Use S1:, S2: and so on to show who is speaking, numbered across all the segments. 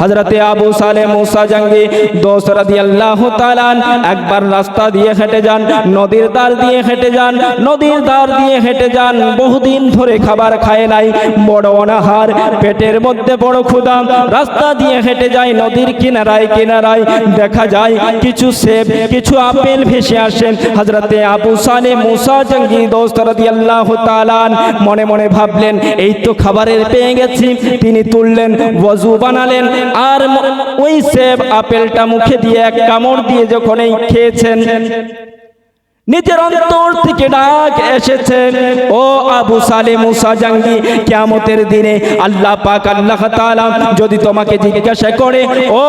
S1: হজরতে আবু সালে মুসা জঙ্গি দোস রাদিয়াল্লাহু তাআলা একবার রাস্তা দিয়ে হেঁটে যান, নদীর ধার দিয়ে হেঁটে যান, নদীর ধার দিয়ে হেঁটে যান, বহুদিন ধরে খাবার খায় নাই, বড় অনাহার, পেটের মধ্যে বড় ক্ষুধা, রাস্তা দিয়ে হেঁটে যায়, নদীর কিনারায় কিনারায় দেখা যায়, কিছু সেব, কিছু আপেল ভেসে আসেন হজরতে আবু সালে মুসা জঙ্গি দোস্ত রাদিয়াল্লাহু তাআলা মনে মনে ভাবলেন, এই তো খাবারের পেয়ে গেছি। তিনি তুললেন ওযু বানালেন। আর ওই সেব আপেলটা মুখে দিয়ে এক কামড় দিয়ে যখন এই খেয়েছেন, নিজের অন্তর থেকে ডাক এসেছে, ও আবু সালে মুসা জাঙ্গি, কিয়ামতের দিনে আল্লাহ পাক, আল্লাহ তাআলা যদি তোমাকে জিজ্ঞাসা করে, ও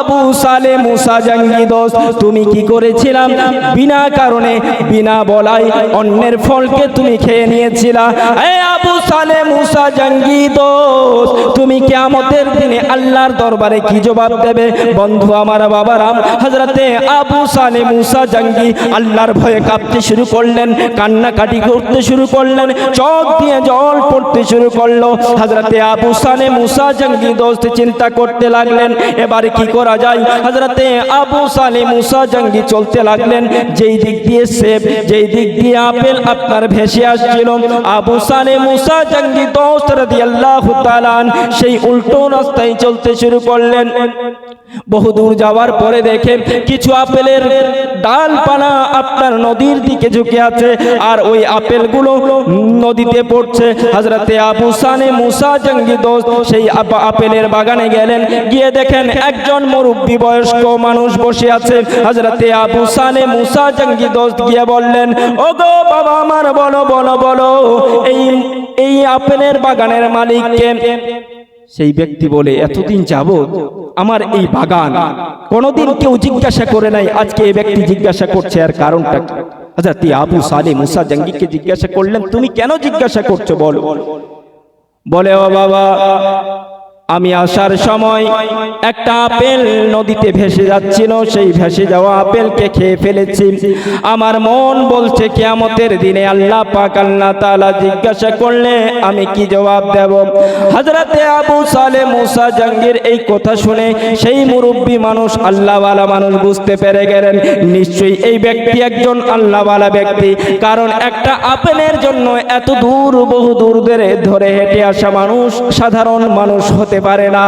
S1: আবু সালে মুসা জাঙ্গি দোস্ত, তুমি কি করেছিলাম বিনা কারণে, বিনা বলাই অন্যের ফলকে তুমি খেয়ে নিয়েছিলা। এ আবু সালে মুসা জাঙ্গি দোষ তুমি কিয়ামতের দিনে আল্লাহর দরবারে কি জবাব দেবে? বন্ধু আমার বাবারাম হযরতে আবু সালে মুসা জাঙ্গি আল্লাহর ভয়ে কাঁপতে শুরু করলেন, কান্নাকাটি করতে শুরু করলেন, চোখ দিয়ে জল পড়তে শুরু করল। হযরতে আবু সালে মুসা জাঙ্গি দোস্ত চিন্তা করতে লাগলেন, এবারে কি করা যায়? হযরতে আবু সালে মুসা জাঙ্গি চলতে লাগলেন, যেই দিক দিয়ে সেব যেই দিক দিয়ে আপেল আপনার ভেসে আসছিল। আবু সালে মুসা জাঙ্গি দোস্ত রাদিয়াল্লাহু তাআলা সেই উল্টো রাস্তায় চলতে শুরু করলেন। বহুদূর যাওয়ার পরে দেখে কিছু আপেলের ডালপালা আপনার নদীর দিকে ঝুঁকে আছে, আর ওই আপেলগুলো নদীতে পড়ছে। হজরতে আবু সানে মুসা জঙ্গি দোস্ত সেই আপেলের বাগানে গেলেন। গিয়ে দেখেন একজন মুরব্বী বয়স্ক মানুষ বসে আছে। হজরতে আবু সানে মুসা জঙ্গি দোষ গিয়ে বললেন ও গো বাবা আমার বলো বলো বলো, এই এই আপেলের বাগানের মালিককে সেই ব্যক্তি বলে, এতদিন যাবৎ আমার এই বাগান, কোনোদিন কেউ জিজ্ঞাসা করে নাই, আজকে এই ব্যক্তি জিজ্ঞাসা করছে আর কারণটা কি? তি আবু সালে মুসা জাঙ্গিকে জিজ্ঞাসা করলেন, তুমি কেন জিজ্ঞাসা করছ বলো? বলে, ও বাবা আমি আসার সময় একটা আপেল নদীতে ভেসে যাচ্ছিল, সেই ভেসে যাওয়া আপেলকে খেয়ে ফেলেছি। আমার মন বলছে, কেয়ামতের দিনে আল্লাহ পাক আল্লাহ তাআলা জিজ্ঞাসা করলে আমি কি জবাব দেব? হযরতে আবু সালে মুসা জঙ্গির এই কথা শুনে সেই মুরব্বী মানুষ আল্লাহওয়ালা মানুষ বুঝতে পেরে গেলেন, নিশ্চয়ই এই ব্যক্তি একজন আল্লাহওয়ালা ব্যক্তি। কারণ একটা আপেলের জন্য এত দূর বহু দূর ধরে ধরে হেঁটে আসা মানুষ সাধারণ মানুষ হতে পারে না।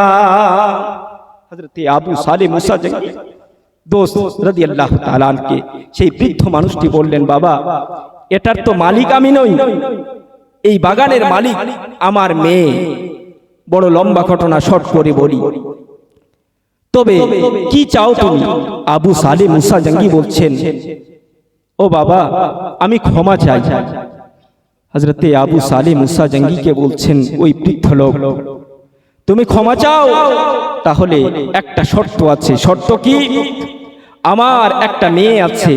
S1: আবু সালে মুসা দোস্ত সেই বৃদ্ধ মানুষটি বললেন, বাবা, এটার তো মালিক আমি নই। এই বাগানের মালিক আমার মেয়ে। বড় লম্বা ঘটনা শর্ট করে বলি। তবে কি চাও তুমি? আবু সালে মুসা জঙ্গি বলছেন, ও বাবা, আমি ক্ষমা চাই। হজরতে আবু সালে মুসা জঙ্গিকে বলছেন, ওই বৃদ্ধ লোক, তুমি ক্ষমা চাও? তাহলে একটা শর্ত আছে। শর্ত কি? আমার একটা মেয়ে আছে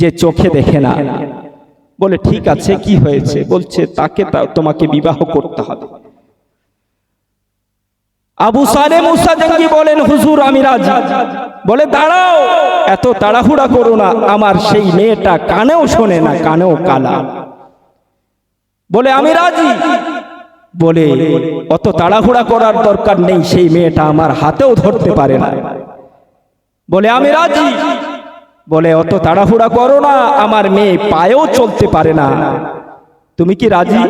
S1: যে চোখে দেখে না। বলে, ঠিক আছে, কি হয়েছে? বলছে, তাকে তোমাকে বিবাহ করতে হবে। আবু সালে মুসা জঙ্গি বলেন, হুজুর, আমি রাজি। বলে, দাঁড়াও, এত তাড়াহুড়া করো না। আমার সেই মেয়েটা কানেও শোনে না, কানেও কালা। বলে, আমি রাজি। বলে, অত তাড়াহুড়া করার দরকার নেই, সেই মেয়েটা আমার হাতেও ধরতে পারে না। বলে, আমি রাজি। বলে, অত তাড়াহুড়া করো না, আমার মেয়ে পায়েও চলতে পারে না। তুমি কি রাজি?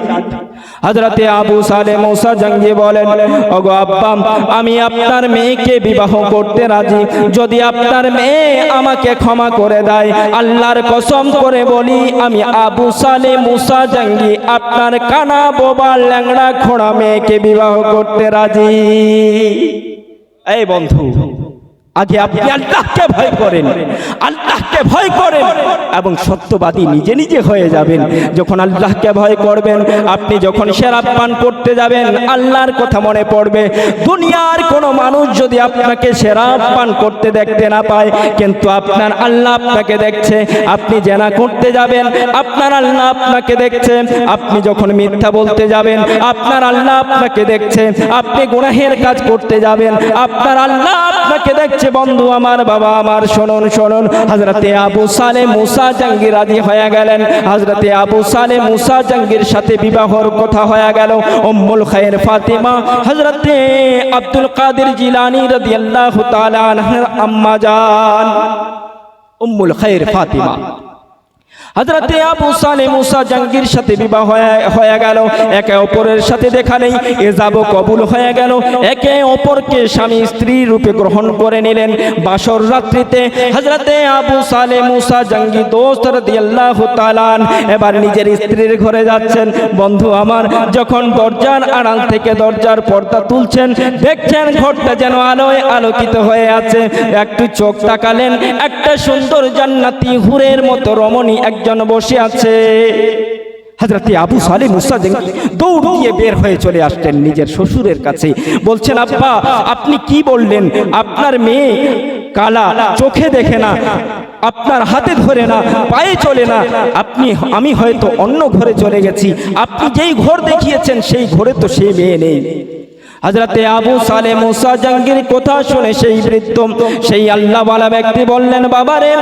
S1: হজরতে আবু সালে মৌসা জঙ্গি বলেন, ওগো আব্বা, আমি আপনার মেয়েকে বিবাহ করতে রাজি। যদি আপনার মেয়ে আমাকে ক্ষমা করে দেয়, আল্লাহর কসম করে বলি, আমি আবু সালে মুসা জঙ্গি, আপনার কানা বোবা ল্যাংড়া খোড়া মেয়েকে বিবাহ করতে রাজি। এই বন্ধু আগে আপনি আল্লাহকে ভয় করেন, আল্লাহকে ভয় করেন এবং সত্যবাদী নিজে নিজে হয়ে যাবেন। যখন আল্লাহকে ভয় করবেন, আপনি যখন সেরাপ পান করতে যাবেন, আল্লাহর কথা মনে পড়বে। দুনিয়ার কোনো মানুষ যদি আপনাকে সেরাপ পান করতে দেখতে না পায়, কিন্তু আপনার আল্লাহ আপনাকে দেখছে, আপনি জেনা করতে যাবেন, আপনার আল্লাহ আপনাকে দেখছে, আপনি যখন মিথ্যা বলতে যাবেন, আপনার আল্লাহ আপনাকে দেখছে, আপনি গুনাহের কাজ করতে যাবেন, আপনার আল্লাহ আপনাকে দেখছে যাচ্ছে বন্ধু আমার বাবা আমার, শুনুন শুনুন। হজরতে আবু সালে মুসা জাঙ্গির রাজি হয়ে গেলেন। হাজরতে আবু সালে মুসা জাঙ্গির সাথে বিবাহর কথা হয়ে গেল। উম্মুল খায়ের ফাতিমা হজরতে আব্দুল কাদের জিলানি রাদিয়াল্লাহু আল্লাহ আম্মা জান। উম্মুল খায়ের ফাতিমা। হজরতে আবু সালে মুসা জাঙ্গির সাথে বিবাহ হয়ে- গেল। একে অপরের সাথে দেখা নেই এ যাব কবুল হয়ে গেল। একে অপরকে স্বামী স্ত্রী রূপে গ্রহণ করে নিলেন। বাসর রাত্রিতে হজরতে আবু সালে মুসা জাঙ্গি দোস্ত এবার নিজের স্ত্রীর ঘরে যাচ্ছেন। বন্ধু আমার, যখন দরজার আড়াল থেকে দরজার পর্দা তুলছেন, দেখছেন ঘরটা যেন আলোয় আলোকিত হয়ে আছে। একটু চোখ তাকালেন, একটা সুন্দর জান্নাতি হুরের মতো রমণী একজন বসে আছে। হাজরাতে আবু সালে মুসা দৌড় দিয়ে বের হয়ে চলে আসলেন নিজের শ্বশুরের কাছে। বলছেন, আব্বা, আপনি কি বললেন? আপনার মেয়ে কালা, চোখে দেখে না, আপনার হাতে ধরে না, পায়ে চলে না। আপনি, আমি হয়তো অন্য ঘরে চলে গেছি। আপনি যেই ঘর দেখিয়েছেন, সেই ঘরে তো সেই মেয়ে নেই। হাজরাতে আবু সালে মুসা জাঙ্গির কথা শুনে সেই বৃদ্ধ, সেই আল্লাহওয়ালা ব্যক্তি বললেন, বাবারে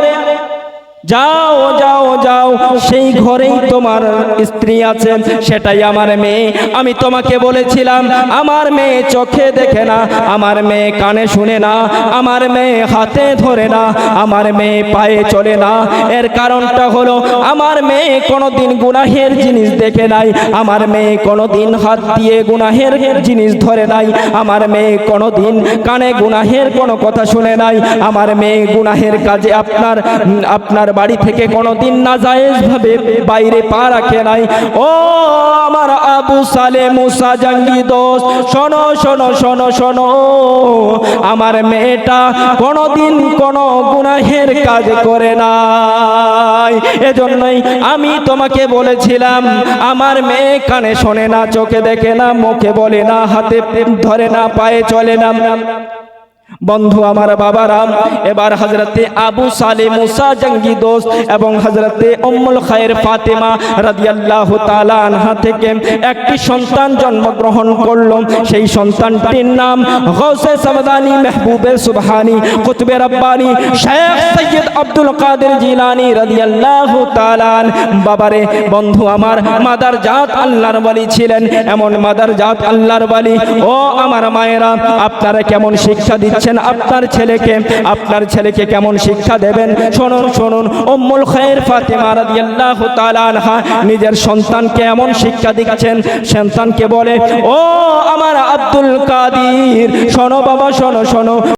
S1: যাও যাও যাও, সেই ঘরেই তোমার স্ত্রী আছে সেটাই আমার মেয়ে। আমি তোমাকে বলেছিলাম, আমার মেয়ে চোখে দেখে না, আমার মেয়ে কানে শুনে না, আমার মেয়ে হাতে ধরে না, আমার মেয়ে পায়ে চলে না। এর কারণটা হলো, আমার মেয়ে কোনোদিন গুনাহের জিনিস দেখে নাই, আমার মেয়ে কোনোদিন হাত দিয়ে গুনাহের জিনিস ধরে নাই, আমার মেয়ে কোনোদিন কানে গুনাহের কোনো কথা শুনে নাই, আমার মেয়ে গুনাহের কাজে আপনার আপনার বাড়ি থেকে কোনোদিন না ভাবে বাইরে পা রাখে নাই। ও আমার আবু সালে মুসা জাঙ্গি দোষ, শোনো শোনো শোনো শোনো। আমার মেয়েটা কোনোদিন কোনো গুনাহের কাজ করে নাই। এজন্যই আমি তোমাকে বলেছিলাম, আমার মেয়ে কানে শোনে না, চোখে দেখে না, মুখে বলে না, হাতে ধরে না, পায়ে চলে না। বন্ধু আমার বাবারাম এবার হজরতে আবু সালে মুসা জঙ্গি দোস্ত এবং হজরতে উম্মুল খায়ের ফাতেমা রাদিয়াল্লাহু তাআলা আনহা থেকে একটি সন্তান জন্মগ্রহণ করল। সেই সন্তানটির নাম গৌসে সামদানি মেহবুবে সুবহানি, কুতবে রব্বানি শেখ সৈয়দ আব্দুল কাদের জিলানি রাদিয়াল্লাহু তালান। বাবারে, বন্ধু আমার মাদার জাত আল্লাহর বলি ছিলেন, এমন মাদার জাত আল্লাহর বলি ও আমার মায়েরা, আপনারা কেমন শিক্ষা দিচ্ছেন? আপনার ছেলেকে আপনার ছেলেকে কেমন শিক্ষা দেবেন? শুনুন শুনুন, উম্মুল খায়ের ফাতেমা রাদিয়াল্লাহু তাআলা আনহা, নিজের সন্তানকে এমন শিক্ষা দিচ্ছেন সন্তানকে বলে, ও আমার আব্দুল কাদির, শোনো বাবা, শোনো শোনো।